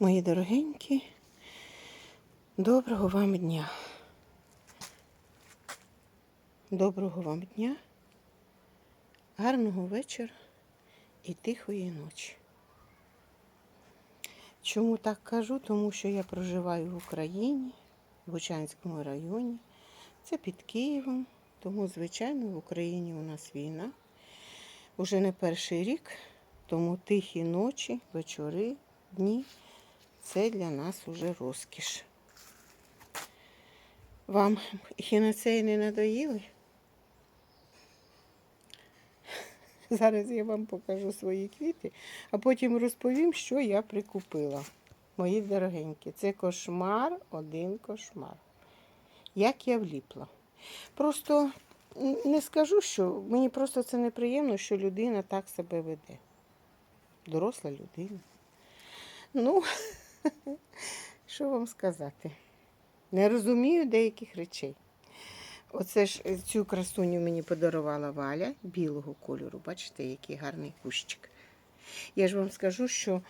Мої дорогенькі, доброго вам дня. Доброго вам дня, гарного вечора і тихої ночі. Чому так кажу? Тому що я проживаю в Україні, в Бучанському районі. Це під Києвом. Тому, звичайно, в Україні у нас війна. Уже не перший рік, тому тихі ночі, вечори, дні це для нас уже розкіш. Вам хіноцеї не надоїли? Зараз я вам покажу свої квіти, а потім розповім, що я прикупила. Мої дорогенькі, це кошмар, один кошмар. Як я вліпла. Просто не скажу, що мені просто це неприємно, що людина так себе веде. Доросла людина. Ну, що вам сказати? Не розумію деяких речей. Оце ж е, цю красуню мені подарувала Валя білого кольору. Бачите, який гарний кущик. Я ж вам скажу, що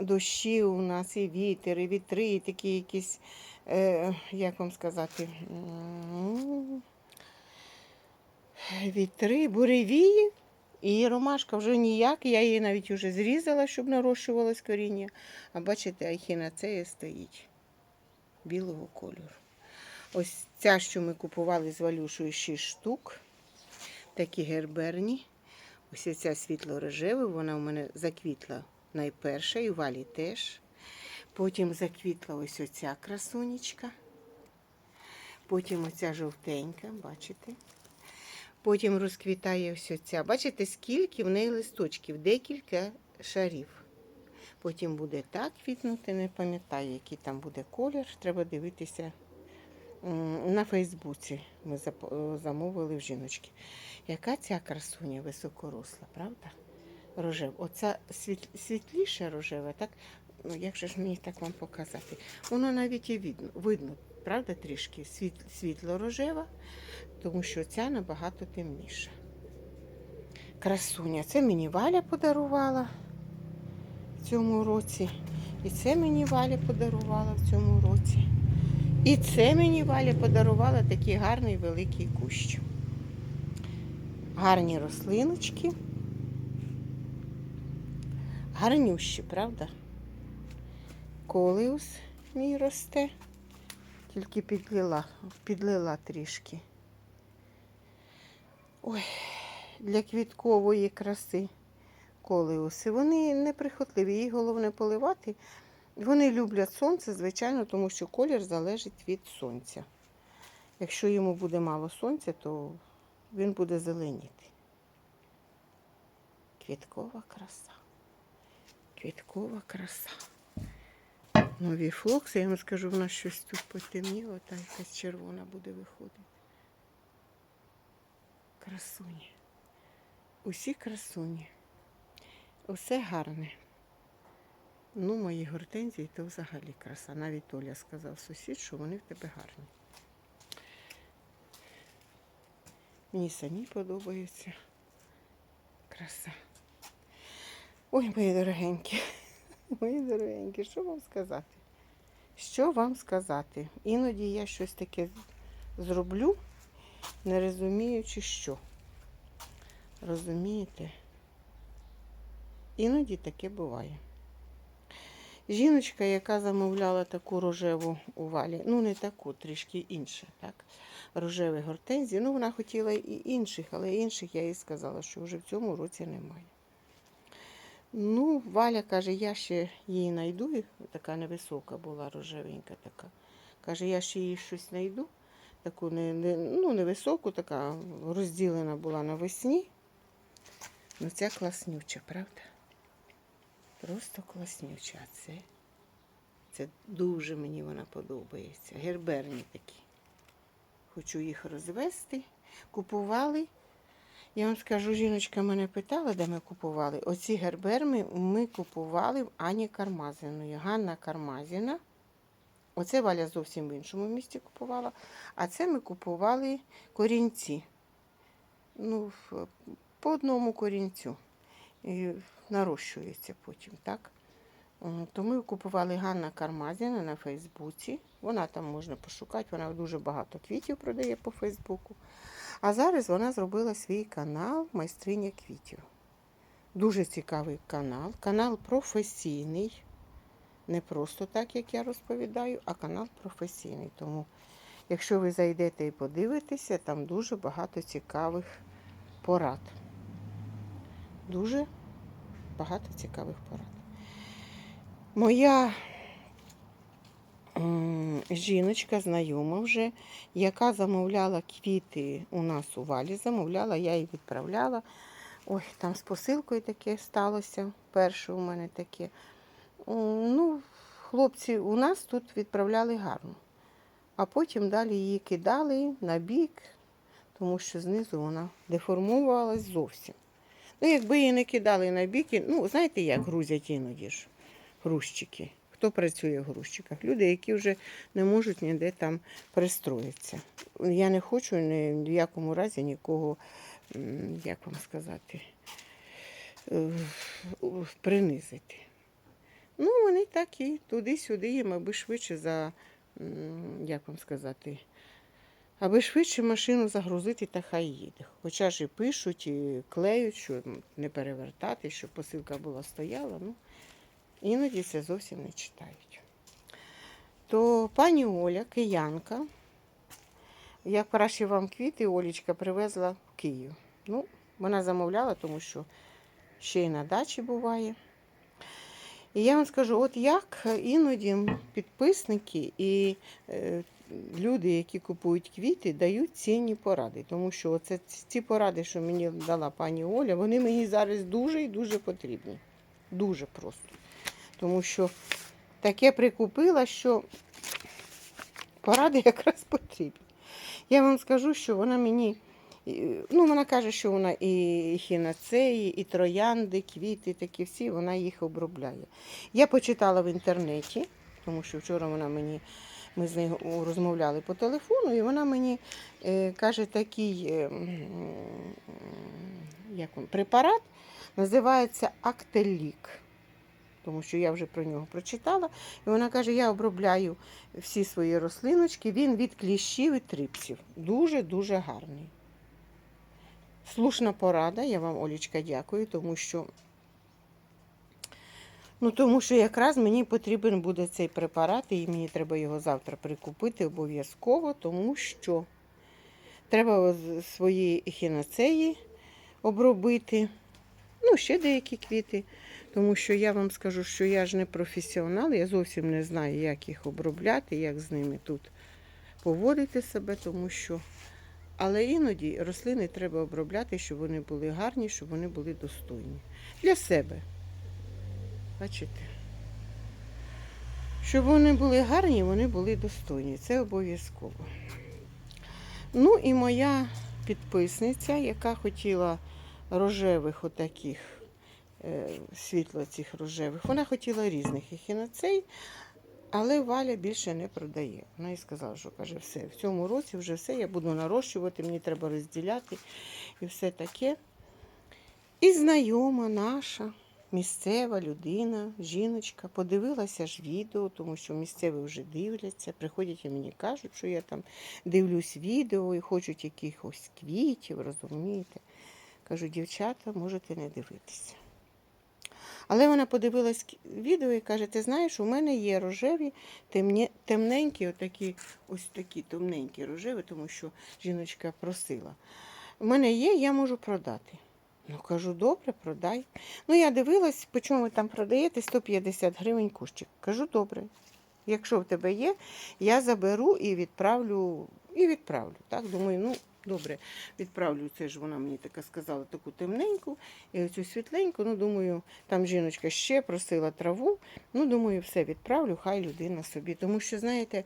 дощі у нас і вітер, і вітри, і такі якісь, е, як вам сказати, вітри, буревії. І ромашка вже ніяк, я її навіть вже зрізала, щоб нарощувалось коріння. А бачите, ахінацея стоїть білого кольору. Ось ця, що ми купували з Валюшою 6 штук. Такі герберні. Ось ця світло-рожева, вона у мене заквітла найперша, і Валі теж. Потім заквітла ось оця красунечка. Потім оця жовтенька, бачите? Потім розквітає ось оця. Бачите, скільки в неї листочків, декілька шарів. Потім буде так квітнути, не пам'ятаю, який там буде колір. Треба дивитися на Фейсбуці. Ми е, замовили в жіночки. Яка ця красуня високоросла, правда? Рожева. Оця світ, світліша рожева, так? Ну, як же ж мені так вам показати? Воно навіть і видно, видно правда, трішки світ, світло-рожева, тому що ця набагато темніша. Красуня. Це мені Валя подарувала в цьому році. І це мені Валя подарувала в цьому році. І це мені Валя подарувала такий гарний великий кущ. Гарні рослиночки. Гарнющі, правда? Колеус мій росте. Тільки підлила, підлила трішки. Ой, для квіткової краси колеуси. Вони неприхотливі, їх головне поливати. Вони люблять сонце, звичайно, тому що колір залежить від сонця. Якщо йому буде мало сонця, то він буде зеленіти. Квіткова краса. Квіткова краса. Нові флокси, я вам скажу, в нас щось тут потемніло, та якась червона буде виходити. Красуні. Усі красуні. Усе гарне. Ну, мої гортензії то взагалі краса. Навіть Оля сказав сусід, що вони в тебе гарні. Мені самі подобаються. Краса. Ой, мої дорогенькі. Мої дорогенькі, що вам сказати? Що вам сказати? Іноді я щось таке зроблю, не розуміючи, що. Розумієте? Іноді таке буває. Жіночка, яка замовляла таку рожеву у валі, ну не таку, трішки інше, так? Рожеві гортензії. Ну, вона хотіла і інших, але інших я їй сказала, що вже в цьому році немає. Ну, Валя каже, я ще її знайду. Така невисока була, рожевенька така. Каже, я ще її щось знайду. Таку не, не, ну, невисоку, така розділена була навесні. Ну, ця класнюча, правда? Просто класнюча. Це, це дуже мені вона подобається. Герберні такі. Хочу їх розвести. Купували. Я вам скажу, жіночка мене питала, де ми купували. Оці герберми ми купували в Ані Кармазиної. Ганна Кармазіна. Оце Валя зовсім в іншому місці купувала. А це ми купували корінці. Ну, по одному корінцю. І нарощується потім, так? То ми купували Ганна Кармазіна на Фейсбуці. Вона там можна пошукати, вона дуже багато квітів продає по Фейсбуку. А зараз вона зробила свій канал Майстриня квітів. Дуже цікавий канал. Канал професійний. Не просто так, як я розповідаю, а канал професійний. Тому, якщо ви зайдете і подивитеся, там дуже багато цікавих порад. Дуже багато цікавих порад. Моя жіночка, знайома вже, яка замовляла квіти у нас у валі, замовляла, я їй відправляла. Ой, там з посилкою таке сталося. Перше у мене таке. Ну, хлопці у нас тут відправляли гарно. А потім далі її кидали на бік, тому що знизу вона деформувалась зовсім. Ну, якби її не кидали на бік, ну, знаєте, як грузять іноді ж грузчики. Хто працює в грузчиках? Люди, які вже не можуть ніде там пристроїтися. Я не хочу ні в якому разі нікого, як вам сказати, е, принизити. Ну, вони так і туди-сюди їм, аби швидше за, як вам сказати, аби швидше машину загрузити та хай їде. Хоча ж і пишуть, і клеють, що не перевертати, щоб посилка була стояла. Ну, іноді це зовсім не читають. То пані Оля, киянка, як краще вам квіти, Олічка привезла в Київ. Ну, вона замовляла, тому що ще й на дачі буває. І я вам скажу, от як іноді підписники і е, люди, які купують квіти, дають цінні поради. Тому що оце, ці поради, що мені дала пані Оля, вони мені зараз дуже і дуже потрібні. Дуже просто. Тому що таке прикупила, що поради якраз потрібні. Я вам скажу, що вона мені. Ну, вона каже, що вона і хінацеї, і троянди, квіти, такі всі, вона їх обробляє. Я почитала в інтернеті, тому що вчора вона мені, ми з нею розмовляли по телефону, і вона мені е, каже такий е, як він, препарат, називається Актелік. Тому що я вже про нього прочитала. І вона каже: я обробляю всі свої рослиночки, він від кліщів і трипсів. Дуже-дуже гарний. Слушна порада, я вам, Олічка, дякую, тому що, ну, тому що якраз мені потрібен буде цей препарат, і мені треба його завтра прикупити обов'язково, тому що треба свої ехінацеї обробити. Ну, ще деякі квіти. Тому що я вам скажу, що я ж не професіонал, я зовсім не знаю, як їх обробляти, як з ними тут поводити себе, тому що. Але іноді рослини треба обробляти, щоб вони були гарні, щоб вони були достойні. Для себе. Бачите? Щоб вони були гарні, вони були достойні. Це обов'язково. Ну і моя підписниця, яка хотіла рожевих отаких світло цих рожевих. Вона хотіла різних ехінацей, але Валя більше не продає. Вона і сказала, що каже, все, в цьому році вже все, я буду нарощувати, мені треба розділяти і все таке. І знайома наша місцева людина, жіночка, подивилася ж відео, тому що місцеві вже дивляться, приходять і мені кажуть, що я там дивлюсь відео і хочуть якихось квітів, розумієте. Кажу, дівчата, можете не дивитися. Але вона подивилась відео і каже: ти знаєш, у мене є рожеві, темні, темненькі, отакі, ось такі темненькі рожеві, тому що жіночка просила. У мене є, я можу продати. Ну, кажу, добре, продай. Ну, я дивилась, по чому ви там продаєте 150 гривень кущик. Кажу, добре. Якщо в тебе є, я заберу і відправлю, і відправлю. Так, думаю, ну, добре, відправлю. Це ж вона мені така сказала, таку темненьку і оцю світленьку. Ну, думаю, там жіночка ще просила траву. Ну, думаю, все відправлю, хай людина собі. Тому що, знаєте,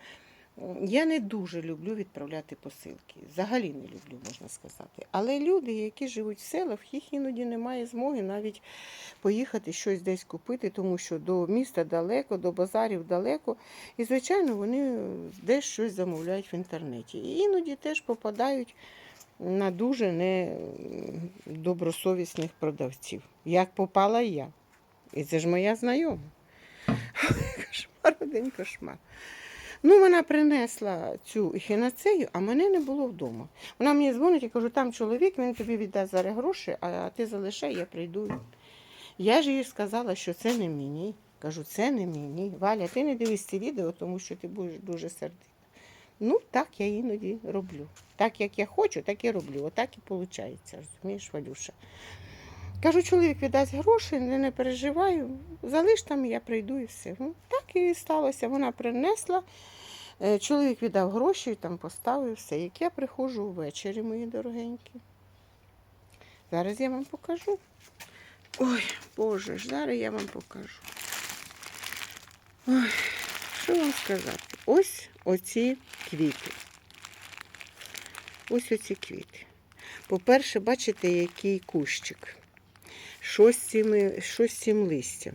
я не дуже люблю відправляти посилки. Взагалі не люблю, можна сказати. Але люди, які живуть в селах, їх іноді немає змоги навіть поїхати щось десь купити, тому що до міста далеко, до базарів далеко. І, звичайно, вони десь щось замовляють в інтернеті. І іноді теж попадають на дуже недобросовісних продавців. Як попала я. І це ж моя знайома. кошмар, один кошмар. Ну, вона принесла цю ехінацею, а мене не було вдома. Вона мені дзвонить і кажу, там чоловік, він тобі віддасть зараз гроші, а ти залишай, я прийду. Я ж їй сказала, що це не мені. Кажу, це не мені. Валя, ти не дивись ці відео, тому що ти будеш дуже сердита. Ну, так я іноді роблю. Так як я хочу, так і роблю. Отак і виходить, розумієш, Валюша. Кажу, чоловік віддасть гроші, не, не переживаю, залиш там, я прийду і все. Ну, так і сталося. Вона принесла, е, чоловік віддав гроші, там поставив все. Як я приходжу ввечері, мої дорогенькі. Зараз я вам покажу. Ой, Боже зараз я вам покажу. Ой, що вам сказати? Ось оці квіти. Ось оці квіти. По-перше, бачите, який кущик. Що з цим, що з цим листям?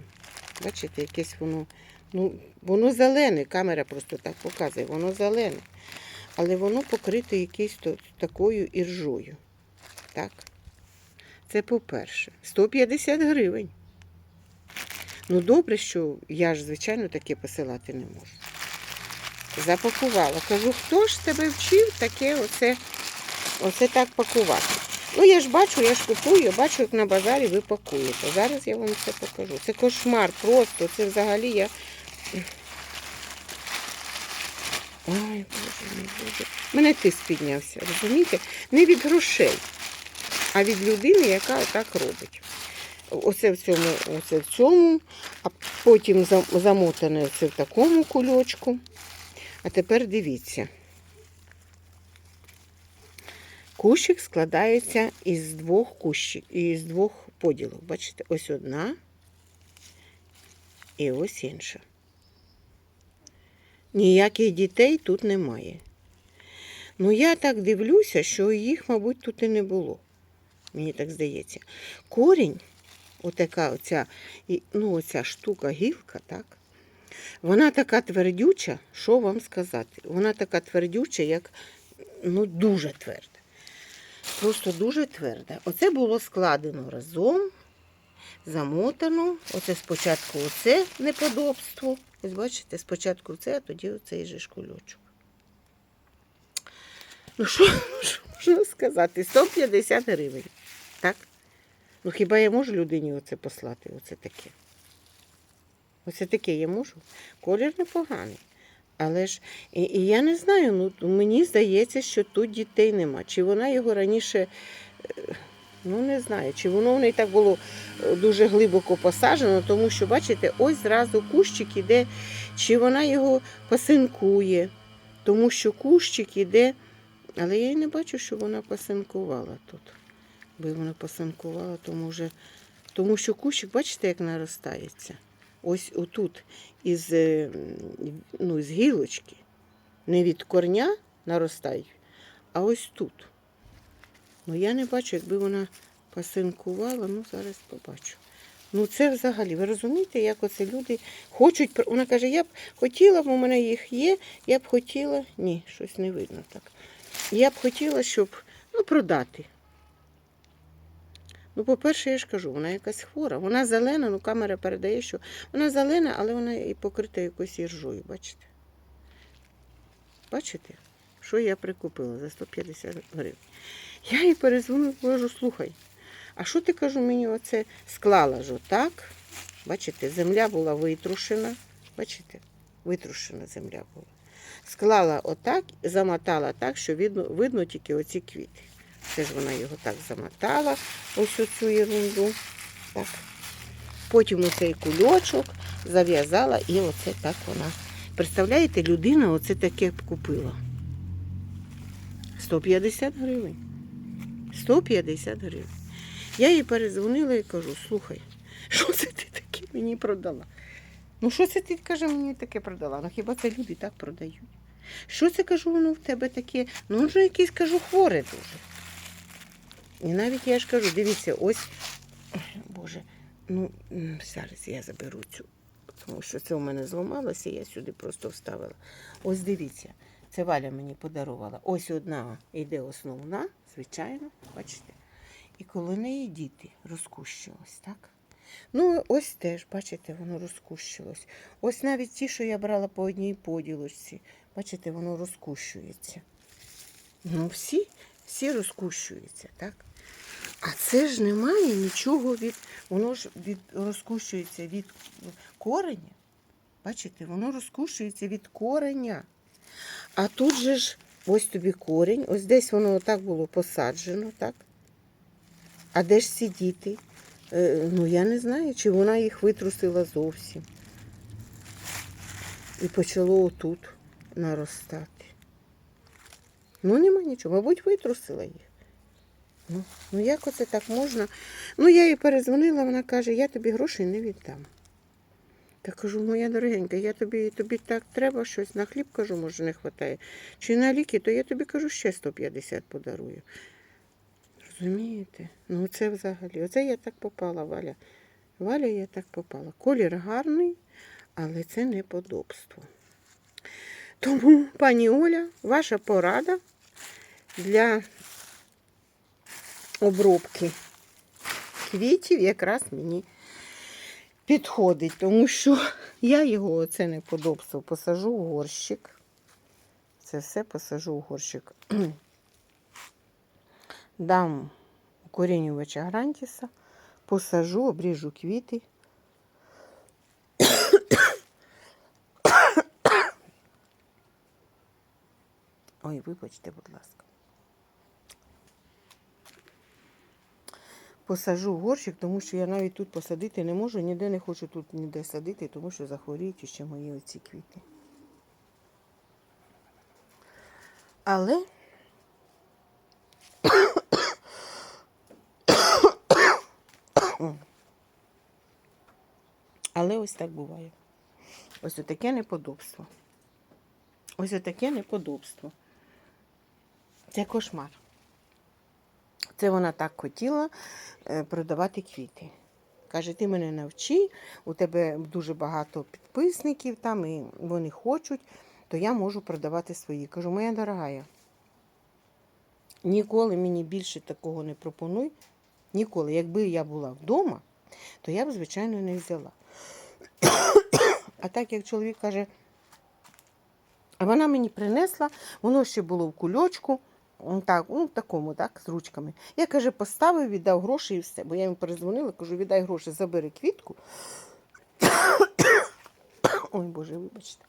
Бачите, якесь воно. Ну, воно зелене, камера просто так показує, воно зелене. Але воно покрите якоюсь такою іржою. Так? Це по-перше. 150 гривень. Ну, добре, що я ж, звичайно, таке посилати не можу. Запакувала. Кажу, хто ж тебе вчив таке оце, оце так пакувати? Ну, я ж бачу, я ж купую, бачу, як на базарі ви пакуєте. Зараз я вам це покажу. Це кошмар просто. Це взагалі я. Ой, боже мій боже. Мене тиск піднявся, розумієте? Не від грошей, а від людини, яка так робить. Оце в цьому, оце в цьому, а потім замотане це в такому кульочку. А тепер дивіться. Кущик складається із двох кущик, із двох поділок. Бачите, ось одна і ось інша. Ніяких дітей тут немає. Ну, я так дивлюся, що їх, мабуть, тут і не було. Мені так здається. Корінь, отака оця, ну, оця штука, гілка, так? Вона така твердюча, що вам сказати? Вона така твердюча, як ну, дуже тверда. Просто дуже тверда. Оце було складено разом, замотано. Оце спочатку оце неподобство. Ось бачите, спочатку це, а тоді оцей же шкульочок. Ну, що, що можна сказати? 150 гривень. Так? Ну хіба я можу людині оце послати? Оце таке. Оце таке я можу. Колір непоганий. Але ж і, і я не знаю, ну мені здається, що тут дітей нема. Чи вона його раніше, е, ну не знаю, чи воно в неї так було е, дуже глибоко посаджено, тому що, бачите, ось зразу кущик іде, чи вона його пасинкує, тому що кущик іде, але я й не бачу, що вона пасинкувала тут. Би вона пасинкувала, тому, вже, тому що кущик, бачите, як наростається. Ось отут із, е, ну, з гілочки, не від корня наростають, а ось тут. Ну, я не бачу, якби вона пасинкувала, ну зараз побачу. Ну, це взагалі, ви розумієте, як оце люди хочуть. Вона каже, я б хотіла, бо у мене їх є, я б хотіла. Ні, щось не видно так. Я б хотіла, щоб ну, продати. Ну, по-перше, я ж кажу, вона якась хвора. Вона зелена, ну камера передає, що вона зелена, але вона і покрита якоюсь іржою, бачите? Бачите, що я прикупила за 150 гривень. Я їй перезвонила, кажу, слухай, а що ти кажу, мені оце склала ж отак? Бачите, земля була витрушена. Бачите? Витрушена земля була. Склала отак, замотала так, що видно, видно тільки оці квіти. Це ж вона його так замотала, ось оцю ерунду. Так. Потім оцей кульочок зав'язала і оце так вона. Представляєте, людина оце таке купила. 150 гривень. 150 гривень. Я їй перезвонила і кажу, слухай, що це ти таке мені продала? Ну, що це ти каже, мені таке продала? Ну хіба це люди так продають? Що це кажу, воно в тебе таке? Ну, вже якийсь кажу, хворе дуже. І навіть я ж кажу, дивіться, ось, Боже, ну зараз я заберу цю, тому що це у мене зламалося, я сюди просто вставила. Ось дивіться, це Валя мені подарувала. Ось одна йде основна, звичайно, бачите. І коло неї діти розкущились, так? Ну, ось теж, бачите, воно розкущилось. Ось навіть ті, що я брала по одній поділочці, бачите, воно розкущується. Ну, всі, всі розкущуються, так? А це ж немає нічого від. Воно ж від, розкущується від кореня. Бачите, воно розкушується від кореня. А тут же ж ось тобі корінь, ось десь воно отак було посаджено, так? А де ж сидіти? Е, ну, я не знаю, чи вона їх витрусила зовсім. І почало отут наростати. Ну, нема нічого, мабуть, витрусила їх. Ну, ну як оце так можна? Ну, я їй перезвонила, вона каже, я тобі грошей не віддам. Та кажу, моя дорогенька, я тобі, тобі так треба щось на хліб, кажу, може, не вистачає. Чи на ліки, то я тобі кажу, ще 150 подарую. Розумієте? Ну це взагалі. Оце я так попала, Валя. Валя, я так попала. Колір гарний, але це неподобство. Тому, пані Оля, ваша порада для обробки квітів якраз мені підходить, тому що я його це неподобство посажу в горщик. Це все посажу в горщик. Дам укорінювача грантіса, посажу, обріжу квіти. Ой, вибачте, будь ласка. Посажу горщик, тому що я навіть тут посадити не можу, ніде не хочу тут ніде садити, тому що захворіють ще мої оці квіти. Але Але ось так буває. Ось таке неподобство. Ось таке неподобство. Це кошмар. Це вона так хотіла е, продавати квіти. Каже, ти мене навчи, у тебе дуже багато підписників там, і вони хочуть, то я можу продавати свої. Кажу, моя дорогая, ніколи мені більше такого не пропонуй. Ніколи. Якби я була вдома, то я б, звичайно, не взяла. А так як чоловік каже, вона мені принесла, воно ще було в кульочку, так, ну, такому, так, з ручками. Я каже, поставив, віддав гроші і все. Бо я йому перезвонила, кажу, віддай гроші, забери квітку. Ой, Боже, вибачте.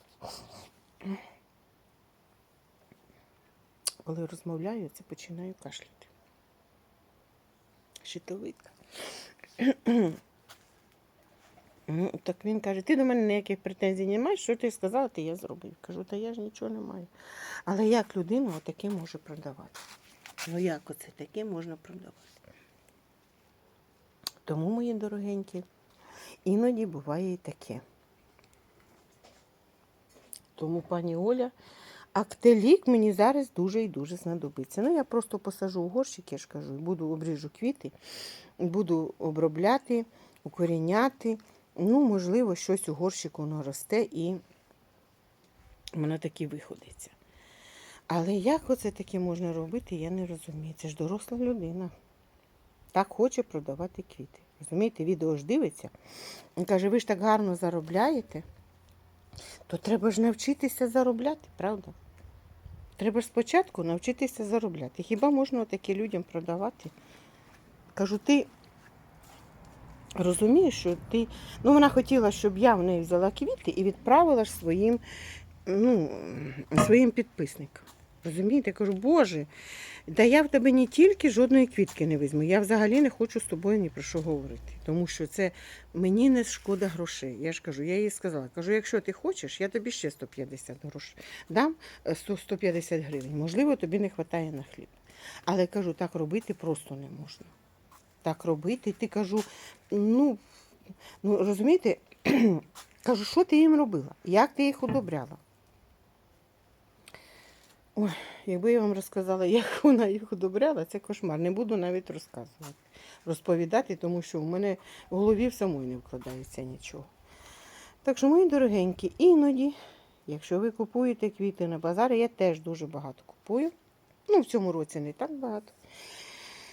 Коли розмовляю, це починаю кашляти. Щитовидка. Ну, так він каже, ти до мене ніяких претензій не маєш, що ти сказала, ти я зробив. Кажу, та я ж нічого не маю. Але як людина отаке може продавати? Ну як оце таке можна продавати? Тому, мої дорогенькі, іноді буває і таке. Тому, пані Оля, актелік мені зараз дуже і дуже знадобиться. Ну, я просто посажу в горщик, я ж кажу, буду обріжу квіти, буду обробляти, укоріняти. Ну, можливо, щось у горщику воно росте і воно таки виходиться. Але як оце таке можна робити, я не розумію. Це ж доросла людина. Так хоче продавати квіти. Розумієте, відео ж дивиться. Він каже, ви ж так гарно заробляєте, то треба ж навчитися заробляти, правда? Треба ж спочатку навчитися заробляти. Хіба можна таке людям продавати? Кажу, ти розумієш, що ти. Ну, вона хотіла, щоб я в неї взяла квіти і відправила ж своїм, ну, своїм підписникам. Розумієте, я кажу, Боже, да я в тебе не тільки жодної квітки не візьму. Я взагалі не хочу з тобою ні про що говорити. Тому що це мені не шкода грошей. Я ж кажу, я їй сказала, кажу, якщо ти хочеш, я тобі ще 150 грошей дам е, 100 150 гривень. Можливо, тобі не вистачає на хліб. Але кажу, так робити просто не можна. Так робити. Ти кажу, ну, ну розумієте, кажу, що ти їм робила? Як ти їх одобряла? Ой, якби я вам розказала, як вона їх одобряла, це кошмар. Не буду навіть розказувати, розповідати, тому що в мене в голові в самої не вкладається нічого. Так що, мої дорогенькі, іноді, якщо ви купуєте квіти на базарі, я теж дуже багато купую. Ну, в цьому році не так багато.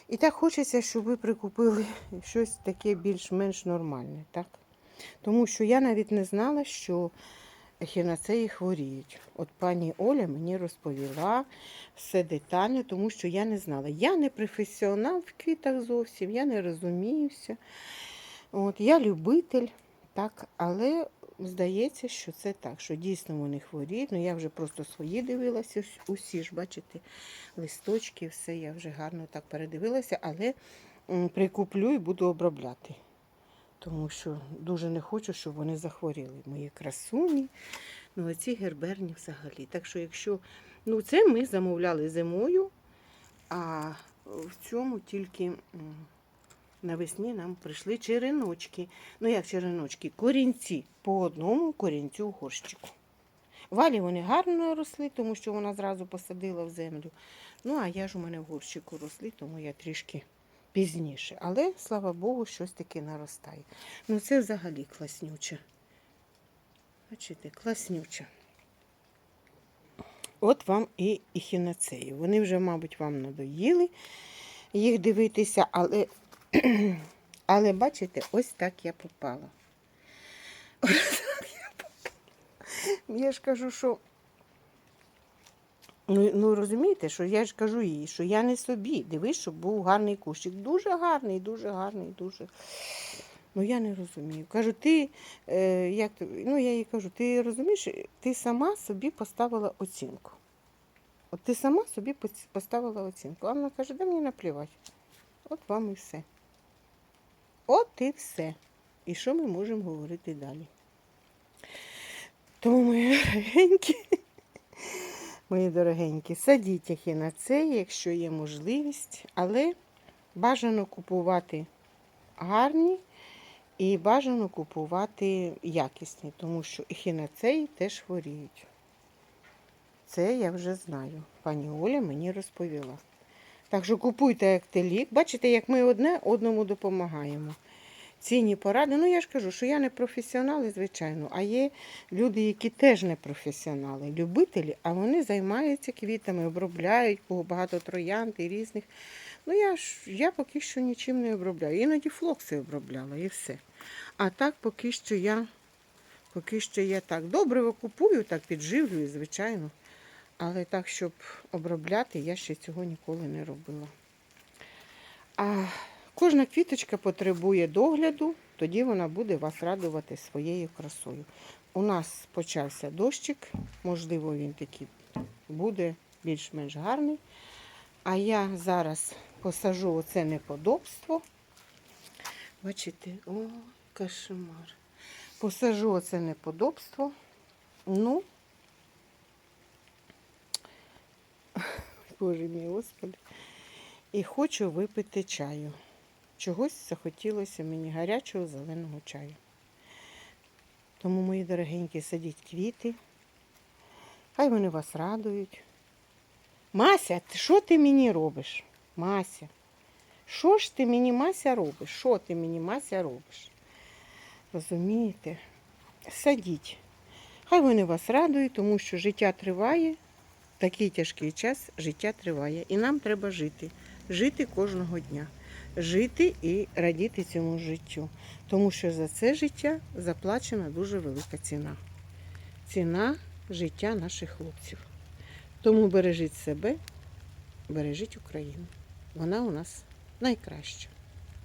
І так хочеться, щоб ви прикупили щось таке більш-менш нормальне, так? Тому що я навіть не знала, що ехінацеї хворіють. От пані Оля мені розповіла все детально, тому що я не знала. Я не професіонал в квітах зовсім, я не розуміюся. От, я любитель, так, але здається, що це так, що дійсно вони хворіють. Ну я вже просто свої дивилася, усі ж, бачите, листочки, все я вже гарно так передивилася, але прикуплю і буду обробляти. Тому що дуже не хочу, щоб вони захворіли. Мої красуні, ну оці герберні взагалі. Так що, якщо ну це ми замовляли зимою, а в цьому тільки навесні нам прийшли череночки. Ну як череночки? Корінці по одному корінцю горщику. Валі вони гарно росли, тому що вона зразу посадила в землю. Ну, а я ж у мене в горщику росли, тому я трішки пізніше. Але, слава Богу, щось таке наростає. Ну, це взагалі класнюче. Бачите, класнюче. От вам і ехінацеї. Вони вже, мабуть, вам надоїли їх дивитися, але, але бачите, ось так я попала. Ось так я попала. Я ж кажу, що. Ну, ну розумієте, що я ж кажу їй, що я не собі. Дивись, щоб був гарний кущик. Дуже гарний, дуже гарний, дуже. Ну я не розумію. Кажу, ти, е, як, ну я їй кажу, ти розумієш, ти сама собі поставила оцінку. От ти сама собі поставила оцінку. А вона каже, да мені наплівати. От вам і все. От і все. І що ми можемо говорити далі? Тому, мої дорогенькі, мої дорогенькі, садіть ехінацеї, якщо є можливість, але бажано купувати гарні і бажано купувати якісні, тому що ехінацеї теж хворіють. Це я вже знаю. Пані Оля мені розповіла. Так що купуйте ектелік. Бачите, як ми одне одному допомагаємо. Цінні поради. Ну, я ж кажу, що я не професіонал, звичайно, а є люди, які теж не професіонали, любителі, а вони займаються квітами, обробляють, багато троянд і різних. Ну, я ж я поки що нічим не обробляю. Іноді флокси обробляла і все. А так поки що я поки що я так добре купую, так підживлюю, звичайно. Але так, щоб обробляти, я ще цього ніколи не робила. А кожна квіточка потребує догляду, тоді вона буде вас радувати своєю красою. У нас почався дощик, можливо, він такий буде більш-менш гарний. А я зараз посажу оце неподобство. Бачите, о, кошмар. Посажу оце неподобство. Ну, Боже мій Господи. І хочу випити чаю. Чогось захотілося мені гарячого зеленого чаю. Тому, мої дорогенькі, садіть квіти. Хай вони вас радують. Мася, що ти мені робиш? Мася. Що ж ти мені, Мася, робиш? Що ти мені, Мася, робиш? Розумієте? Садіть. Хай вони вас радують, тому що життя триває, такий тяжкий час життя триває. І нам треба жити. Жити кожного дня. Жити і радіти цьому життю. Тому що за це життя заплачена дуже велика ціна. Ціна життя наших хлопців. Тому бережіть себе, бережіть Україну. Вона у нас найкраща.